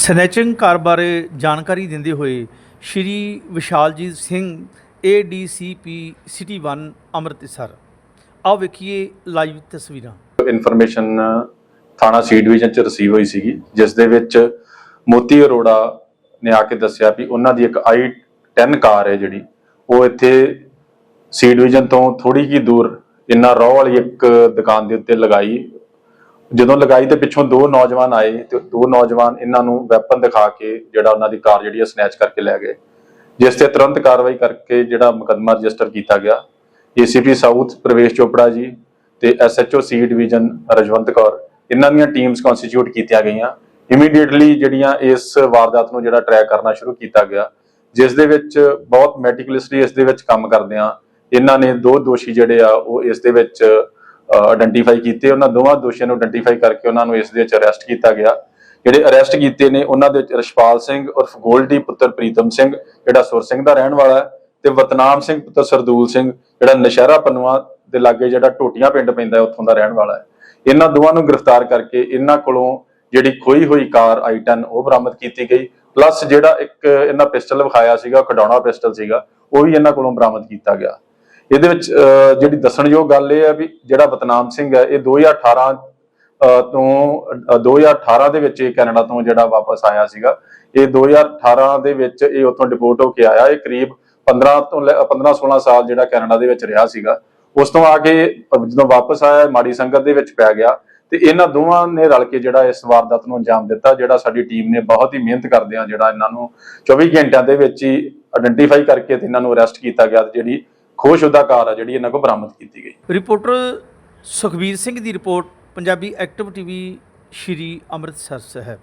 Snatching ਕਾਰ ਬਾਰੇ ਜਾਣਕਾਰੀ ਦਿੰਦੇ ਹੋਏ ਸ਼੍ਰੀ ਵਿਸ਼ਾਲਜੀਤ ਸਿੰਘ ਏਡੀਸੀਪੀ ਸਿਟੀ 1 ਅੰਮ੍ਰਿਤਸਰ। ਆਓ ਵੇਖੀਏ ਲਾਈਵ ਤਸਵੀਰਾਂ। ਇਨਫੋਰਮੇਸ਼ਨ, ਥਾਣਾ ਸੀ ਡਿਵੀਜ਼ਨ ਚ ਰਿਸੀਵ ਹੋਈ ਸੀਗੀ, ਜਿਸ ਦੇ ਵਿੱਚ ਮੋਤੀ ਅਰੋੜਾ ਨੇ ਆ ਕੇ ਦੱਸਿਆ ਵੀ ਉਹਨਾਂ ਦੀ ਇੱਕ ਆਈ 10 ਕਾਰ ਹੈ ਜਿਹੜੀ, ਉਹ ਇੱਥੇ ਸੀ ਡਿਵੀਜ਼ਨ ਤੋਂ ਥੋੜੀ ਜਿਹੀ ਦੂਰ, ਇੰਨਾ ਰੋਹ ਵਾਲੀ ਇੱਕ ਦੁਕਾਨ ਦੇ ਉੱਤੇ ਲਗਾਈ ਜਦੋਂ ਲਗਾਈ ਤੇ ਪਿੱਛੋਂ ਦੋ ਨੌਜਵਾਨ ਆਏ ਤੇ ਦੋ ਨੌਜਵਾਨ ਇਹਨਾਂ ਨੂੰ ਵੈਪਨ ਦਿਖਾ ਕੇ ਜਿਹੜਾ ਉਹਨਾਂ ਦੀ ਕਾਰ ਜਿਹੜੀ ਹੈ ਸਨੈਚ ਕਰਕੇ ਲੈ ਗਏ। ਜਿਸ ਤੇ ਤੁਰੰਤ ਕਾਰਵਾਈ ਕਰਕੇ ਜਿਹੜਾ ਮੁਕੱਦਮਾ ਰਜਿਸਟਰ ਕੀਤਾ ਗਿਆ। ਏਸੀਪੀ ਸਾਊਥ ਪ੍ਰਵੇਸ਼ ਚੋਪੜਾ ਜੀ ਤੇ SHO C division Rajwant Kaur, ਇਹਨਾਂ ਦੀਆਂ ਟੀਮਸ ਕਨਸਟੀਟਿਊਟ ਕੀਤੀਆਂ ਗਈਆਂ। ਇਮੀਡੀਏਟਲੀ ਜਿਹੜੀਆਂ ਇਸ ਵਾਰਦਾਤ ਨੂੰ ਜਿਹੜਾ ਟਰੈਕ ਕਰਨਾ ਸ਼ੁਰੂ ਕੀਤਾ ਗਿਆ, ਜਿਸ ਦੇ ਵਿੱਚ ਬਹੁਤ ਮੈਟੀਕੂਲਸਲੀ ਇਸ ਦੇ ਵਿੱਚ ਕੰਮ ਕਰਦੇ ਆ ਇਹਨਾਂ ਨੇ ਦੋ ਦੋਸ਼ੀ ਜਿਹੜੇ ਆ ਉਹ ਇਸ ਦੇ ਵਿੱਚ ਆਇਡੈਂਟੀਫਾਈ ਕੀਤੇ, ਉਹਨਾਂ ਦੋਵਾਂ ਦੋਸ਼ੀਆਂ ਨੂੰ ਆਇਡੈਂਟੀਫਾਈ ਕਰਕੇ ਉਹਨਾਂ ਨੂੰ ਇਸ ਦੇ ਵਿੱਚ ਅਰੈਸਟ ਕੀਤਾ ਗਿਆ। ਜਿਹੜੇ ਅਰੈਸਟ ਕੀਤੇ ਨੇ, ਉਹਨਾਂ ਦੇ ਵਿੱਚ ਰਸ਼ਪਾਲ ਸਿੰਘ ਉਰਫ ਗੋਲਡੀ ਪੁੱਤਰ ਪ੍ਰੀਤਮ ਸਿੰਘ, ਜਿਹੜਾ ਸੁਰ ਸਿੰਘ ਦਾ ਰਹਿਣ ਵਾਲਾ ਹੈ, ਤੇ ਵਤਨਾਮ ਸਿੰਘ ਪੁੱਤਰ ਸਰਦੂਲ ਸਿੰਘ, ਜਿਹੜਾ ਨਸ਼ਹਿਰਾ ਪਨੂਆ ਦੇ ਲਾਗੇ ਜਿਹੜਾ ਟੋਟੀਆਂ ਪਿੰਡ ਪੈਂਦਾ ਉੱਥੋਂ ਦਾ ਰਹਿਣ ਵਾਲਾ ਹੈ। ਇਹਨਾਂ ਦੋਵਾਂ ਨੂੰ ਗ੍ਰਿਫਤਾਰ ਕਰਕੇ ਇਹਨਾਂ ਕੋਲੋਂ ਜਿਹੜੀ ਖੋਈ ਹੋਈ ਕਾਰ i10 ਉਹ ਬਰਾਮਦ ਕੀਤੀ ਗਈ। ਪਲੱਸ ਜਿਹੜਾ ਇੱਕ ਇਹਨਾਂ ਪਿਸਟਲ ਵਿਖਾਇਆ ਸੀਗਾ ਖਡਾਉਣਾ ਪਿਸਟਲ ਸੀਗਾ, ਉਹ ਵੀ ਇਹਨਾਂ ਕੋਲੋਂ ਬਰਾਮਦ ਕੀਤਾ ਗਿਆ। ਇਹਦੇ ਵਿੱਚ ਅਹ, ਜਿਹੜੀ ਦੱਸਣਯੋਗ ਗੱਲ ਇਹ ਹੈ ਵੀ ਜਿਹੜਾ ਵਤਨਾਮ ਸਿੰਘ ਹੈ ਇਹ 2018 ਅਹ, ਤੋਂ ਅਹ, 2018 ਦੇ ਵਿੱਚ ਇਹ ਕੈਨੇਡਾ ਤੋਂ ਜਿਹੜਾ ਵਾਪਸ ਆਇਆ ਸੀਗਾ। ਇਹ 2018 ਦੇ ਵਿੱਚ ਇਹ ਉੱਥੋਂ ਡਿਪੋਰਟ ਹੋ ਕੇ ਆਇਆ। ਇਹ ਕਰੀਬ 15 ਤੋਂ 15 16 ਸਾਲ ਜਿਹੜਾ ਕੈਨੇਡਾ ਦੇ ਵਿੱਚ ਰਿਹਾ ਸੀਗਾ। ਉਸ ਤੋਂ ਆ ਕੇ ਜਦੋਂ ਵਾਪਸ ਆਇਆ ਮਾੜੀ ਸੰਗਤ ਦੇ ਵਿੱਚ ਪੈ ਗਿਆ ਤੇ ਇਹਨਾਂ ਦੋਵਾਂ ਨੇ ਰਲ ਕੇ ਜਿਹੜਾ ਇਸ ਵਾਰਦਾਤ ਨੂੰ ਅੰਜਾਮ ਦਿੱਤਾ ਜਿਹੜਾ ਸਾਡੀ ਟੀਮ ਨੇ ਬਹੁਤ ਹੀ ਮਿਹਨਤ ਕਰਦੇ ਆ ਜਿਹੜਾ ਇਹਨਾਂ ਨੂੰ 24 ਘੰਟਿਆਂ ਦੇ ਵਿੱਚ ਹੀ ਆਇਡੈਂਟੀਫਾਈ ਕਰਕੇ ਤੇ ਇਹਨਾਂ ਨੂੰ ਅਰੈਸਟ ਕੀਤਾ ਗਿਆ ਤੇ ਜਿਹੜੀ ਖੋਸ਼ੁਦਾ ਕਾਰ ਆ ਜਿਹੜੀ ਇਹਨਾਂ ਕੋਲ ਬਰਾਮਦ ਕੀਤੀ ਗਈ। ਰਿਪੋਰਟਰ ਸੁਖਬੀਰ ਸਿੰਘ ਦੀ report, Punjabi active TV, Shri Amritsar Sahib.